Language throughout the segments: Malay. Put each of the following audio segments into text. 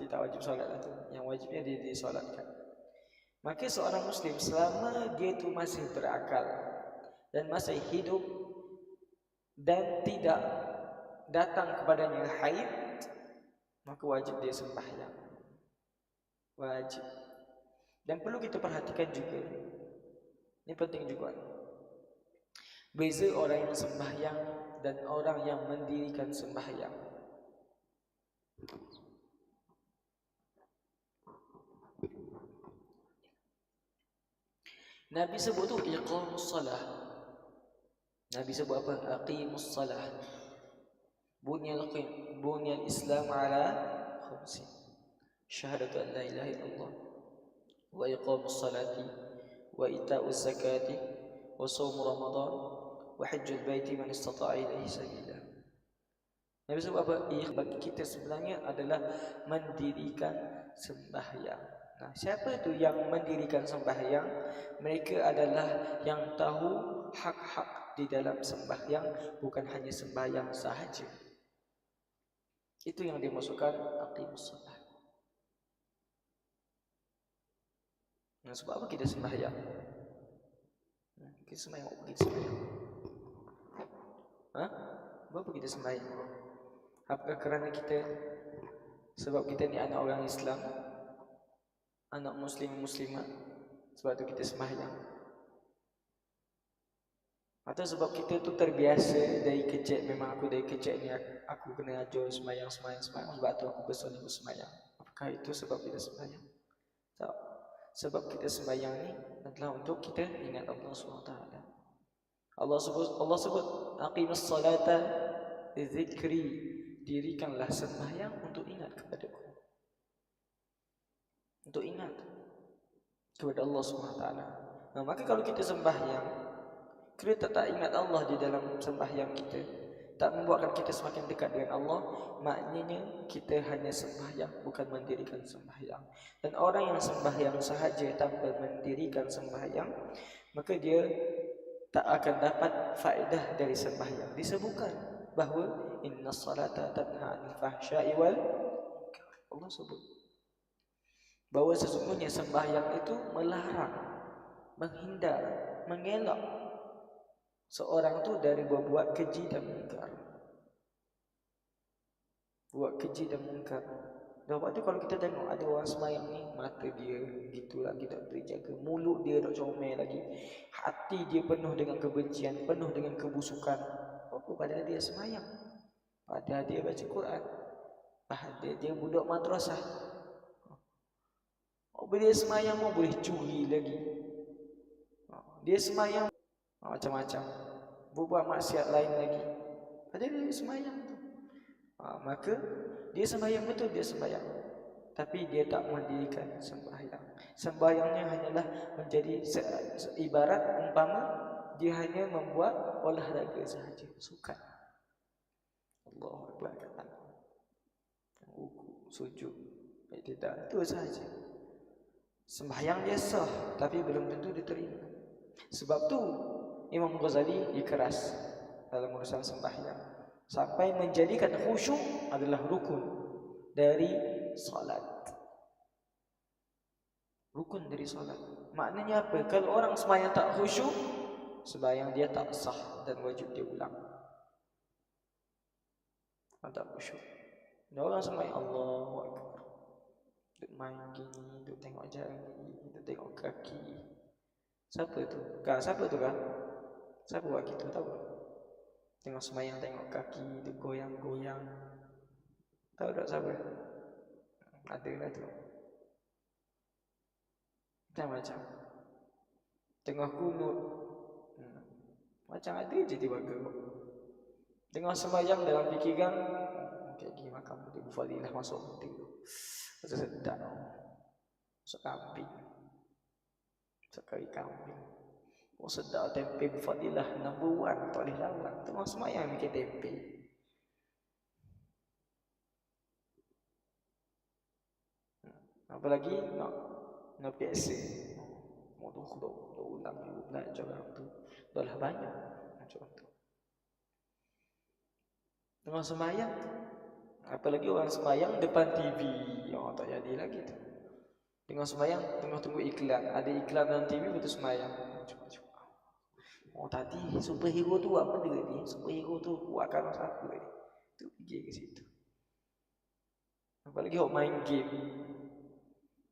mati tak wajib solat lah tu. Yang wajibnya dia disolatkan. Maka seorang Muslim selama dia tu masih berakal dan masih hidup dan tidak datang kepadanya haid, maka wajib dia sembahyang. Wajib. Dan perlu kita perhatikan juga. Ini penting juga. Beza orang yang sembahyang dan orang yang mendirikan sembahyang. Nabi sebut tu iqamus salah. Nabi sebut apa? Aqimus salah. Bunyal qim, bunyal Islam ala khamsin. Syahadatu an la ilaha illallah wa iqamus salati wa ita'uz zakati wa shaum ramadan wa hajjul baiti man istata'a ilaihi sabila. Nabi sebut apa? Bagi kita sebenarnya adalah mendirikan sembahyang. Nah, siapa itu yang mendirikan sembahyang? Mereka adalah yang tahu hak-hak di dalam sembahyang bukan hanya sembahyang sahaja. Itu yang dimasukkan aqimus salat. Nah, sebab apa kita sembahyang? Kita sembahyang apa kita sembahyang? Hah? Apa kita sembahyang? Apakah kerana kita sebab kita ni anak orang Islam anak muslim muslimat. Sebab tu kita sembahyang atau sebab kita tu terbiasa dari kecil. Memang aku dari kecil ni aku kena ajar sembahyang sembahyang sembahyang sebab tu aku besar ni bersembahyang apakah itu sebab kita sembahyang tak. Sebab kita sembahyang ni adalah untuk kita ingat Allah SWT Allah sebut Allah sebut aqimus salata zikri dirikanlah sembahyang untuk ingat kepada aku untuk ingat kepada Allah SWT. Nah, maka kalau kita sembahyang, kita tak ingat Allah di dalam sembahyang kita, tak membuatkan kita semakin dekat dengan Allah, maknanya kita hanya sembahyang, bukan mendirikan sembahyang. Dan orang yang sembahyang sahaja tanpa mendirikan sembahyang, maka dia tak akan dapat faedah dari sembahyang. Disebutkan bahawa inna salata tanha anil fahsya'i wal Allah sebut bahawa sesungguhnya sembahyang itu melarang, menghindar, mengelak seorang tu dari berbuat keji dan mungkar. Buat keji dan mungkar. Dan waktu kalau kita tengok ada orang sembahyang ni, mata dia gitu lagi tak terjaga. Mulut dia tak comel lagi. Hati dia penuh dengan kebencian, penuh dengan kebusukan. Apa pada dia sembahyang? Pada dia baca Quran. Pada dia budak madrasah. Dia semayang mau boleh curi lagi. Oh, dia semayang oh, macam-macam. Buat maksiat lain lagi. Ada dia semayang tu. Maka dia semayang betul dia semayang. Tapi dia tak mendirikan sembahyang. Sembahyangnya hanyalah menjadi ibarat umpama dia hanya membuat olahraga sahaja, sukan. Allah Akbar kata. Sujud. Itu sahaja. Sembahyang dia sah Tapi belum tentu diterima Sebab tu Imam Ghazali keras Dalam urusan sembahyang. Sampai menjadikan khusyuk adalah rukun Dari salat Rukun dari salat Maknanya apa? Kalau orang sembahyang tak khusyuk Sembahyang dia tak sah Dan wajib dia ulang. Tak khusyuk. Dan orang sembahyang Allah Akbar Duk main gini, duk tengok jari, duk tengok kaki. Siapa tu? Kak, siapa tu kak? Siapa buat gitu, tahu? Tengok semayang, tengok kaki, duk goyang-goyang. Tahu tak siapa? Ada lah tu. Macam-macam. Tengok kunut. Hmm. Macam ada je tiba-tiba. Tengok semayang dalam fikiran. Kayak gini makam. Dia bufadilah masuk. Tengok. Sedap Masak kambing. Masak kari kambing. Oh sedap tempe berfadilah Number one Tak boleh lawan. Tengah semayang bikin tempe. Hmm. Apa lagi? Nak Nak biasa tu Dah ulang juga Belajar orang tu. Dah lah banyak Macam tu. Tengah semayang Apalagi orang semayang depan TV. Oh, tak jadi lagi tu. Tengah semayang, tengah tunggu iklan. Ada iklan dalam TV, betul semayang. Oh, tadi superhero tu apa dia ni? Superhero tu kuatkan siapa ni? Tu pergi ke situ. Apalagi hok main game.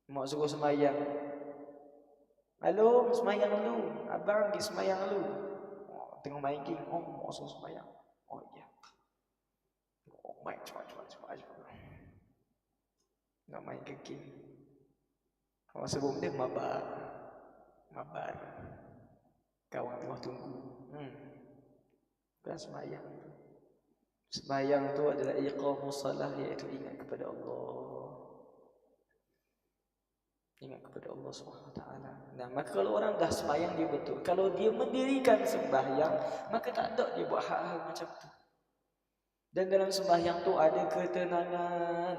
Mak suruh semayang. Halo, semayang lu. Abang pergi semayang lu. Oh, tengah main game. Oh, mak suruh semayang. Main cepat, cepat, cepat, cepat. Nak main ke game. Kalau sebelum dia mabar. Mabar. Kawan tengah tunggu. Hmm. Bukan semayang. Semayang tu adalah iqamus salah iaitu ingat kepada Allah. Ingat kepada Allah SWT Nah maka kalau orang dah sembahyang dia betul Kalau dia mendirikan sembahyang Maka tak ada dia buat hal-hal macam tu Dan dalam sembahyang tu ada ketenangan.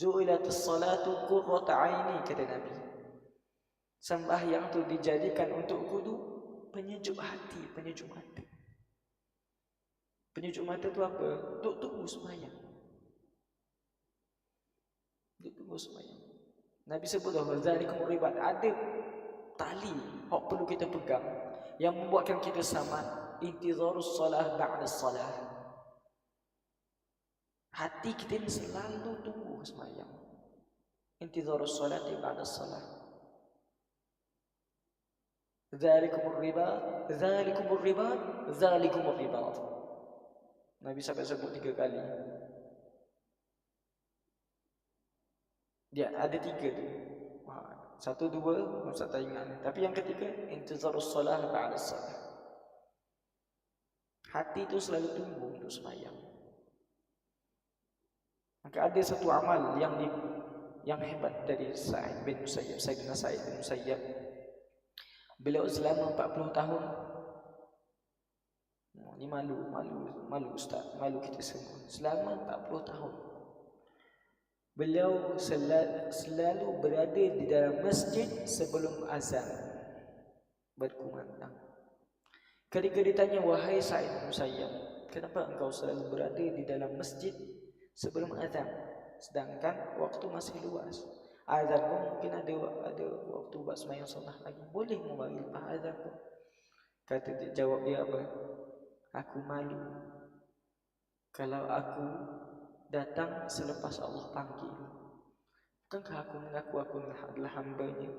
Ju'ilatus salatu kurrata aini Kata Nabi. Sembahyang tu dijadikan untuk kudu Penyejuk hati, penyejuk mata. Penyejuk mata tu apa? Untuk tunggu sembahyang. Untuk tunggu sembahyang. Nabi sebut dah zalikum ribat. Ada tali hak perlu kita pegang yang membuatkan kita sama intizarus salah ba'da salah. Hati kita ni selalu tunggu sembahyang. Intizarus salati ba'da salah. Zalikum ribat, zalikum ribat, zalikum ribat. Nabi sampai sebut tiga kali. Dia ada tiga tu. Ha, satu dua Ustaz tak ingat. Tapi yang ketiga intizarus solah ba'da salah. Hati tu selalu tunggu untuk sembahyang. Maka ada satu amal yang di, yang hebat dari Sa'id bin Musayyab, Sayyidina Sa'id bin Musayyab. Beliau selama 40 tahun Oh, ni malu, malu, malu Ustaz, malu kita semua. Selama 40 tahun Beliau selalu berada di dalam masjid sebelum azan berkumandang. Ketika ditanya wahai Sa'id Musayyab, kenapa engkau selalu berada di dalam masjid sebelum azan sedangkan waktu masih luas? Azan pun mungkin ada ada waktu buat sembahyang sunat lagi. Boleh membagi lepas azan pun. Kata dia jawab dia apa? Aku malu kalau aku datang selepas Allah panggil. Bukankah aku mengaku aku adalah hambanya?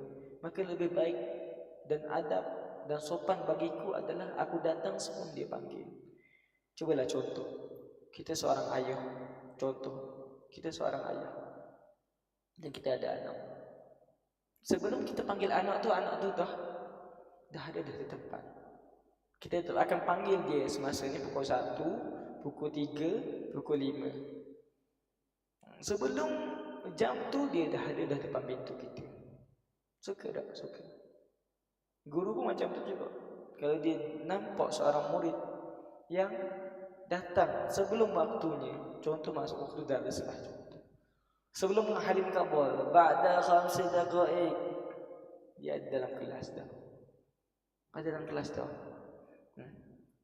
Maka lebih baik dan adab dan sopan bagiku adalah aku datang sebelum dia panggil. Cubalah contoh. Kita seorang ayah. Contoh. Kita seorang ayah. Dan kita ada anak. Sebelum kita panggil anak tu, anak tu dah dah ada di tempat. Kita akan panggil dia semasa ni pukul 1, pukul 3, pukul 5. Sebelum jam tu dia dah ada dah depan pintu kita. Suka tak? Suka. Guru pun macam tu juga. Kalau dia nampak seorang murid yang datang sebelum waktunya, contoh masuk waktu dah lah. Sebelum menghalim kabul, ba'da khamsi daqa'iq. Dia ada dalam kelas dah. Ada dalam kelas dah. Hmm.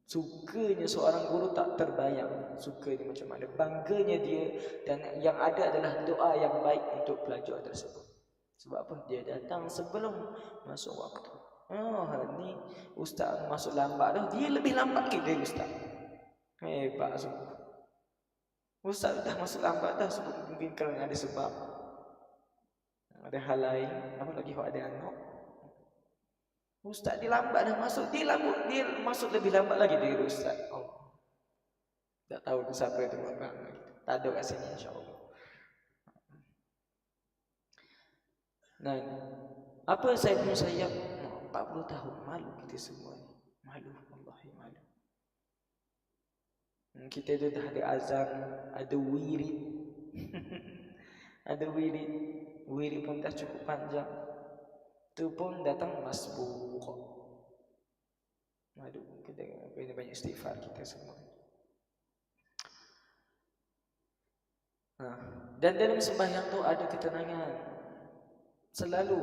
Sukanya seorang guru tak terbayang Sukanya macam mana Bangganya dia Dan yang ada adalah doa yang baik untuk pelajar tersebut Sebab apa? Dia datang sebelum masuk waktu Oh, ni ustaz masuk lambat dah. Dia lebih lambat lagi dari ustaz. Hebat sungguh. Ustaz dah masuk lambat dah sebab mungkin kerana ada sebab. Ada hal lain, apa lagi ada anak. Ustaz dia lambat dah masuk. Dia lambat, dia masuk lebih lambat lagi dari ustaz. Oh. Tak tahu tu siapa itu lagi. Tak ada kat sini insya-Allah. Nah, apa saya pun saya 40 tahun malu kita semua ni. Malu. Hmm, kita tu dah ada azan, ada wirid. ada wirid. Wirid pun dah cukup panjang. Tu pun datang masbuk. Aduh, kita kena banyak istighfar kita semua. Ha. Dan dalam sembahyang tu ada ketenangan. Selalu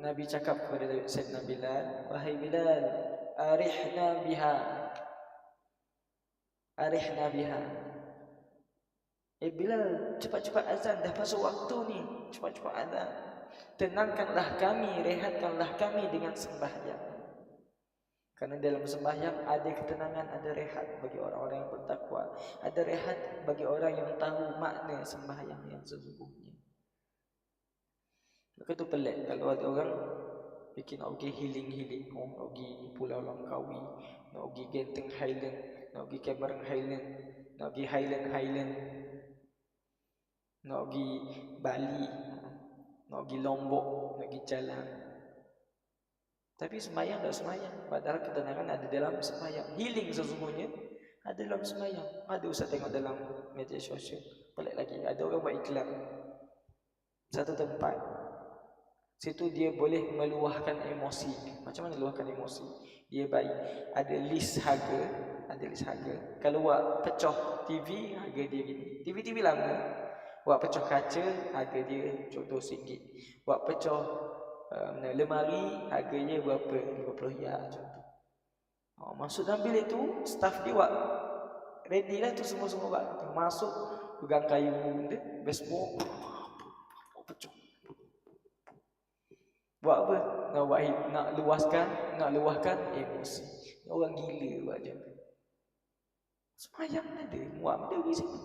Nabi cakap kepada Sayyidina Bilal, "Wahai Bilal, arihna biha." Arihna biha. Eh Bilal, cepat-cepat azan dah pasal waktu ni. Cepat-cepat azan. Tenangkanlah kami, rehatkanlah kami dengan sembahyang. Karena dalam sembahyang ada ketenangan, ada rehat bagi orang-orang yang bertakwa. Ada rehat bagi orang yang tahu makna sembahyang yang sesungguhnya. Maka tu pelik kalau ada orang bikin pergi healing-healing. Oh, nak pergi Pulau Langkawi, nak pergi Genting Highland, nak pergi Cameron Highland, nak pergi Highland Highland, nak pergi Bali, nak pergi Lombok, nak pergi jalan. Tapi semayang tak semayang. Padahal ketenangan ada dalam semayang. Healing sesungguhnya ada dalam semayang. Ada usah tengok dalam media sosial. Pelik lagi. Ada orang buat iklan. Satu tempat. Situ dia boleh meluahkan emosi. Macam mana luahkan emosi? Dia baik. Ada list harga. Ada list harga. Kalau buat pecah TV, harga dia gini. TV-TV lama. Buat pecah kaca, harga dia contoh RM1. Buat pecah um, lemari, harganya berapa? RM50 ya, contoh. Oh, masuk dalam bilik tu, staff dia buat ready lah tu semua-semua buat. Masuk, pegang kayu dia, baseball. Pecah. Buat apa? Nak buat nak luaskan, nak luahkan emosi. Orang gila buat je. Semayang ada, muat benda di sini.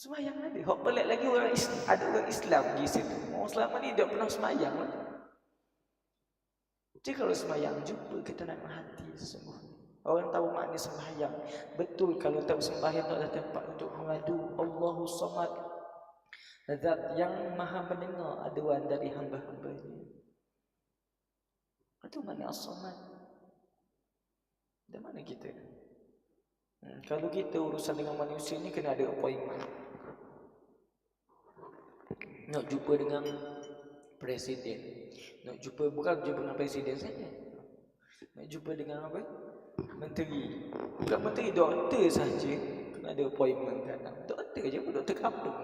Semayang ada. Hak pelik lagi orang Islam. Ada orang Islam di situ. Orang selama ni dia pernah semayang lah. Jadi kalau semayang, jumpa ketenangan hati sesungguhnya. Orang tahu makna sembahyang. Betul kalau tahu sembahyang itu adalah tempat untuk mengadu Allahu Samad. Zat yang maha mendengar aduan dari hamba-hambanya. Itu mana as-samad? Dari mana kita? Hmm, kalau kita urusan dengan manusia ni kena ada appointment. Nak jumpa dengan presiden. Nak jumpa bukan jumpa dengan presiden saja. Nak jumpa dengan apa? Menteri. Bukan menteri doktor saja kena ada appointment kan. Doktor je pun doktor kampung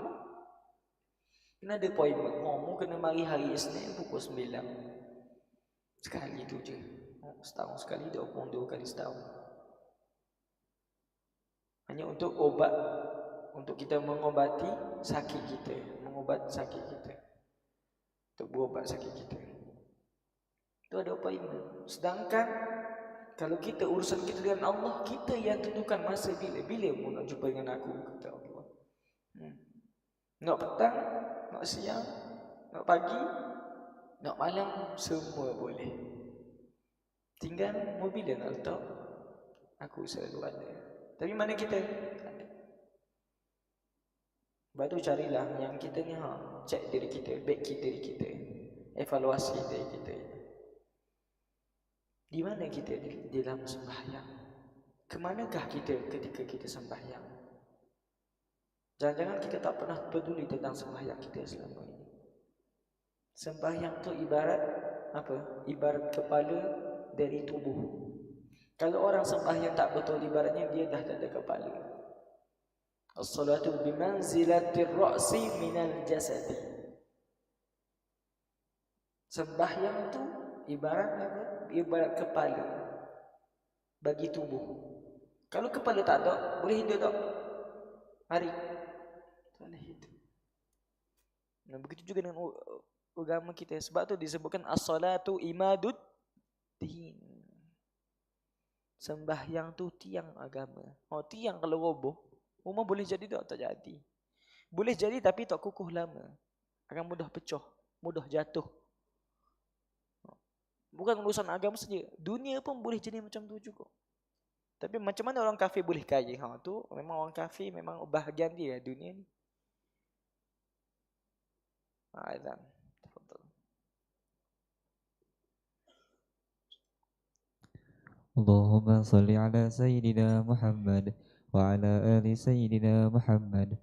kena ada appointment. Oh mu kena mari hari Isnin pukul 9 sekali tu je. Oh, setahun sekali dia pun dua kali setahun hanya untuk obat untuk kita mengobati sakit kita mengubat sakit kita. Untuk berubat sakit kita. Itu ada ini Sedangkan Kalau kita urusan kita dengan Allah Kita yang tentukan masa bila Bila mu nak jumpa dengan aku Kata Allah. Hmm. Nak petang Nak siang Nak pagi Nak malam Semua boleh. Tinggal mobil dan letak Aku selalu ada Tapi mana kita? Lepas tu carilah yang kita ni ha, Cek diri kita, back kita diri kita Evaluasi diri kita. Di mana kita di, dalam sembahyang? Kemanakah kita ketika kita sembahyang? Jangan-jangan kita tak pernah peduli tentang sembahyang kita selama ini. Sembahyang tu ibarat apa? Ibarat kepala dari tubuh Kalau orang sembahyang tak betul ibaratnya dia dah tak ada kepala As-salatu bimanzilatir ra'si minal jasadi. Sembahyang tu ibarat apa? Ibarat kepala bagi tubuh. Kalau kepala tak ada, boleh hidup tak? Mari. Boleh hidup. Nah, begitu juga dengan agama kita. Sebab tu disebutkan as-salatu imadud din. Sembahyang tu tiang agama. Oh, tiang kalau roboh, Rumah boleh jadi tak? Tak jadi. Boleh jadi tapi tak kukuh lama. Akan mudah pecah. Mudah jatuh. Bukan urusan agama saja. Dunia pun boleh jadi macam tu juga. Tapi macam mana orang kafir boleh kaya? Ha, tu memang orang kafir memang bahagian dia dunia ni. Ha, Azam. Allahumma salli ala Sayyidina Muhammad. وعلى آل سيدنا محمد.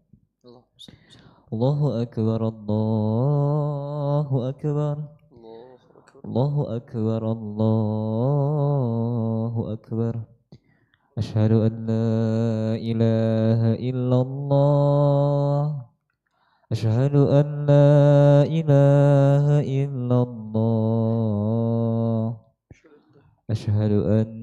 الله أكبر الله أكبر. الله أكبر. الله أكبر أشهد أن لا إله إلا الله. أشهد أن لا إله إلا الله. أشهد أن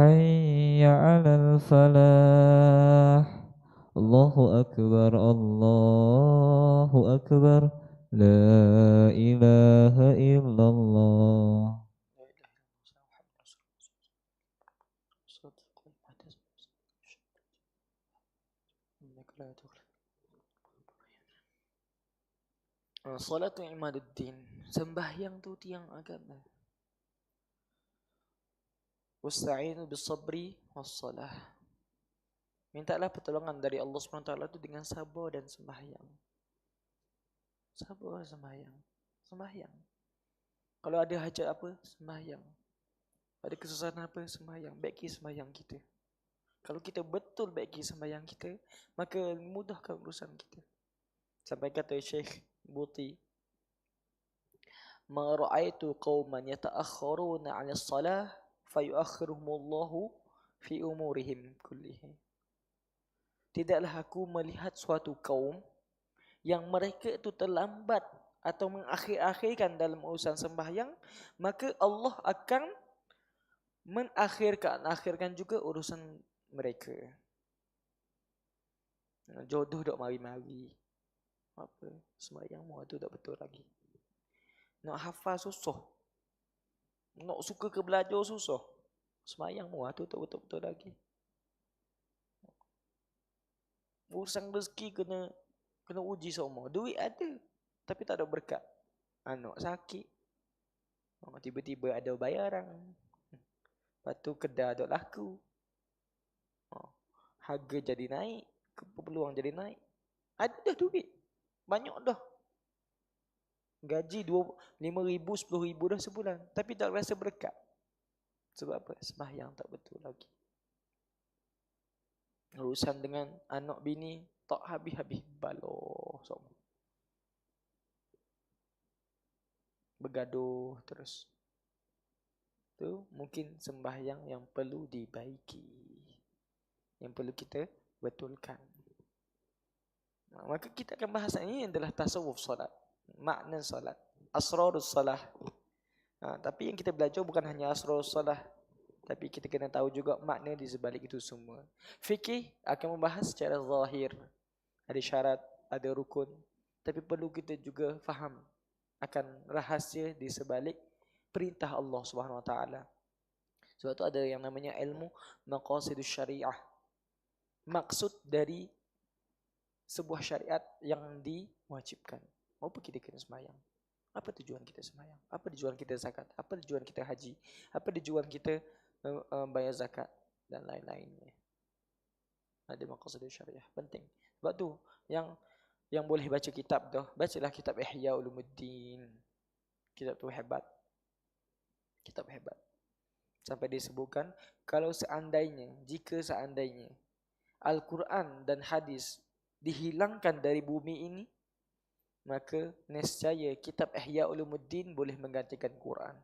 حي على الفلاح. الله أكبر الله أكبر. لا إله إلا الله. Salatu imaduddin. Sembahyang tu tiang agama. Wasta'inu bisabri wassalah. Mintalah pertolongan dari Allah SWT itu dengan sabar dan sembahyang. Sabar sembahyang. Sembahyang. Kalau ada hajat apa, sembahyang. Ada kesusahan apa, sembahyang. Baiki sembahyang kita. Kalau kita betul baiki sembahyang kita Maka mudahkan urusan kita. Sampai kata Syekh buti ma ra'aitu qauman yata'akhkharuna 'ala as-salah fayu'akhiruhumullahu fi umurihim kullihi tidaklah aku melihat suatu kaum yang mereka itu terlambat atau mengakhir-akhirkan dalam urusan sembahyang maka Allah akan menakhirkan akhirkan juga urusan mereka. Jodoh dok mari-mari. Apa? Sembahyang mu tu tak betul lagi. Nak hafal susah nak suka ke belajar susah. Sembahyang mu tu tak betul-betul lagi. Urusan rezeki kena kena uji semua. Duit ada tapi tak ada berkat. Anak sakit. Oh, tiba-tiba ada bayaran. Lepas tu kedai ada laku. Oh, harga jadi naik peluang jadi naik. Ada dah duit. Banyak dah. Gaji 5 ribu, 10 ribu dah sebulan. Tapi tak rasa berkat. Sebab apa? Sembahyang tak betul lagi. Urusan dengan anak bini tak habis-habis baloh semua. Bergaduh terus. Tu mungkin sembahyang yang perlu dibaiki. Yang perlu kita betulkan. Maka kita akan bahas ini adalah tasawuf solat. Makna solat. Asrarus salah. Ha, tapi yang kita belajar bukan hanya asrarus salah. Tapi kita kena tahu juga makna di sebalik itu semua. Fikih akan membahas secara zahir. Ada syarat, ada rukun. Tapi perlu kita juga faham akan rahasia di sebalik perintah Allah Subhanahu Wa Taala. Sebab itu ada yang namanya ilmu maqasidus syariah. Maksud dari sebuah syariat yang diwajibkan. Apa kita kena semayang? Apa tujuan kita semayang? Apa tujuan kita zakat? Apa tujuan kita haji? Apa tujuan kita uh, bayar zakat? Dan lain-lainnya. Ada maqasid syariah. Penting. Sebab tu, yang yang boleh baca kitab tu, bacalah kitab Ihya Ulumuddin. Kitab tu hebat. Kitab hebat. Sampai disebutkan, kalau seandainya, jika seandainya, Al-Quran dan hadis dihilangkan dari bumi ini maka nescaya kitab Ihya Ulumuddin boleh menggantikan Quran.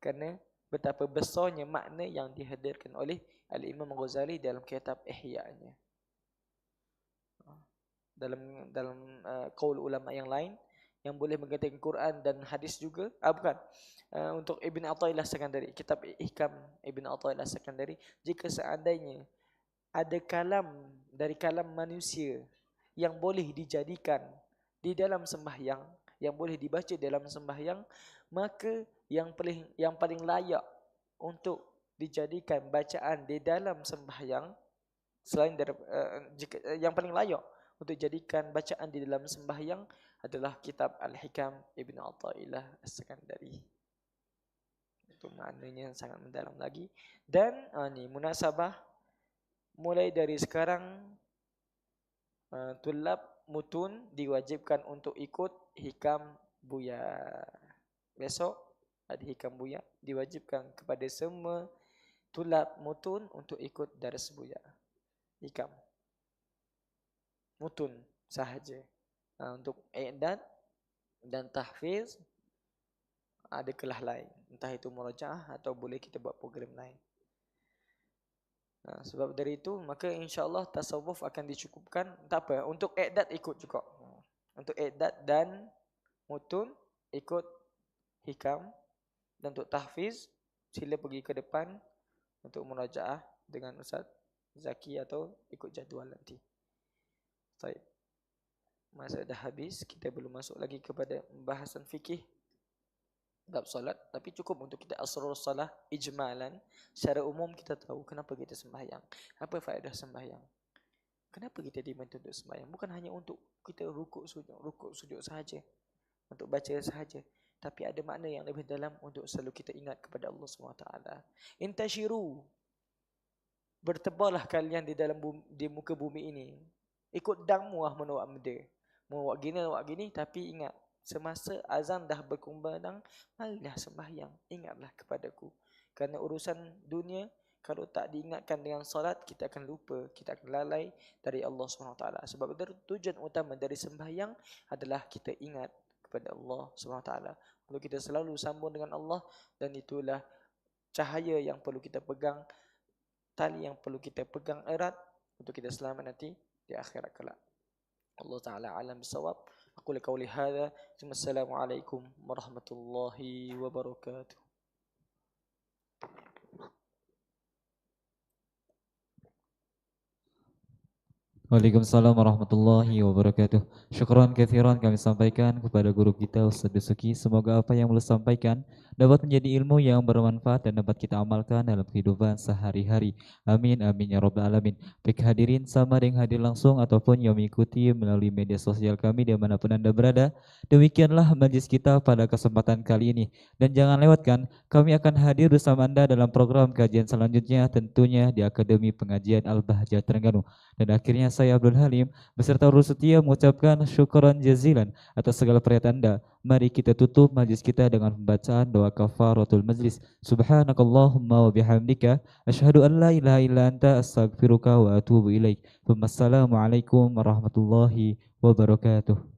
Kerana betapa besarnya makna yang dihadirkan oleh Al-Imam Ghazali dalam kitab Ihya-nya. Dalam dalam uh, kaul ulama yang lain yang boleh menggantikan Quran dan hadis juga. Ah bukan. Uh, untuk Ibn Athaillah sekandari kitab Ihkam Ibn Athaillah sekandari jika seandainya ada kalam dari kalam manusia yang boleh dijadikan di dalam sembahyang yang boleh dibaca dalam sembahyang maka yang paling yang paling layak untuk dijadikan bacaan di dalam sembahyang selain dari uh, jika, uh, yang paling layak untuk jadikan bacaan di dalam sembahyang adalah kitab Al-Hikam Ibn Atta'illah As-Sakandari. Itu maknanya sangat mendalam lagi. Dan uh, ni munasabah mulai dari sekarang uh, tulab mutun diwajibkan untuk ikut hikam buya. Besok ada hikam buya diwajibkan kepada semua tulab mutun untuk ikut daras buya. Hikam. Mutun sahaja. uh, untuk i'dad dan tahfiz ada kelah lain entah itu murajaah atau boleh kita buat program lain Ha, sebab dari itu maka insya-Allah tasawuf akan dicukupkan tak apa untuk i'dad ikut juga. Untuk i'dad dan mutun ikut hikam dan untuk tahfiz sila pergi ke depan untuk murajaah dengan Ustaz Zaki atau ikut jadual nanti. Baik. Masa dah habis, kita belum masuk lagi kepada pembahasan fikih bab solat tapi cukup untuk kita asrul salah ijmalan. Secara umum kita tahu kenapa kita sembahyang. Apa faedah sembahyang? Kenapa kita diminta untuk sembahyang? Bukan hanya untuk kita rukuk sujud rukuk sujud sahaja untuk baca sahaja. Tapi ada makna yang lebih dalam untuk selalu kita ingat kepada Allah SWT intashiru. Bertebarlah kalian di dalam bumi, di muka bumi ini. Ikut dangmu ah menawak meda mau buat gini buat gini tapi ingat Semasa azan dah berkumandang, marilah sembahyang. Ingatlah kepadaku. Kerana urusan dunia, kalau tak diingatkan dengan salat, kita akan lupa. Kita akan lalai dari Allah SWT. Sebab itu tujuan utama dari sembahyang adalah kita ingat kepada Allah SWT. Kalau kita selalu sambung dengan Allah, dan itulah cahaya yang perlu kita pegang, tali yang perlu kita pegang erat, untuk kita selamat nanti di akhirat kelak. Allah Ta'ala alam bisawab. أقول قولي هذا ثم السلام عليكم ورحمة الله وبركاته. Waalaikumsalam warahmatullahi wabarakatuh. Syukran kathiran kami sampaikan kepada guru kita Ustaz Besuki. Semoga apa yang beliau sampaikan dapat menjadi ilmu yang bermanfaat dan dapat kita amalkan dalam kehidupan sehari-hari. Amin amin ya rabbal alamin. Baik hadirin sama dengan hadir langsung ataupun yang mengikuti melalui media sosial kami di mana pun Anda berada. Demikianlah majlis kita pada kesempatan kali ini. Dan jangan lewatkan, kami akan hadir bersama Anda dalam program kajian selanjutnya tentunya di Akademi Pengajian Al-Bahjah Terengganu. Dan akhirnya saya Abdul Halim beserta urus setia mengucapkan syukuran jazilan atas segala perhatian anda. Mari kita tutup majlis kita dengan pembacaan doa kafaratul majlis. Subhanakallahumma wa bihamdika asyhadu an la ilaha illa anta astaghfiruka wa atubu ilaik. Wassalamualaikum warahmatullahi wabarakatuh.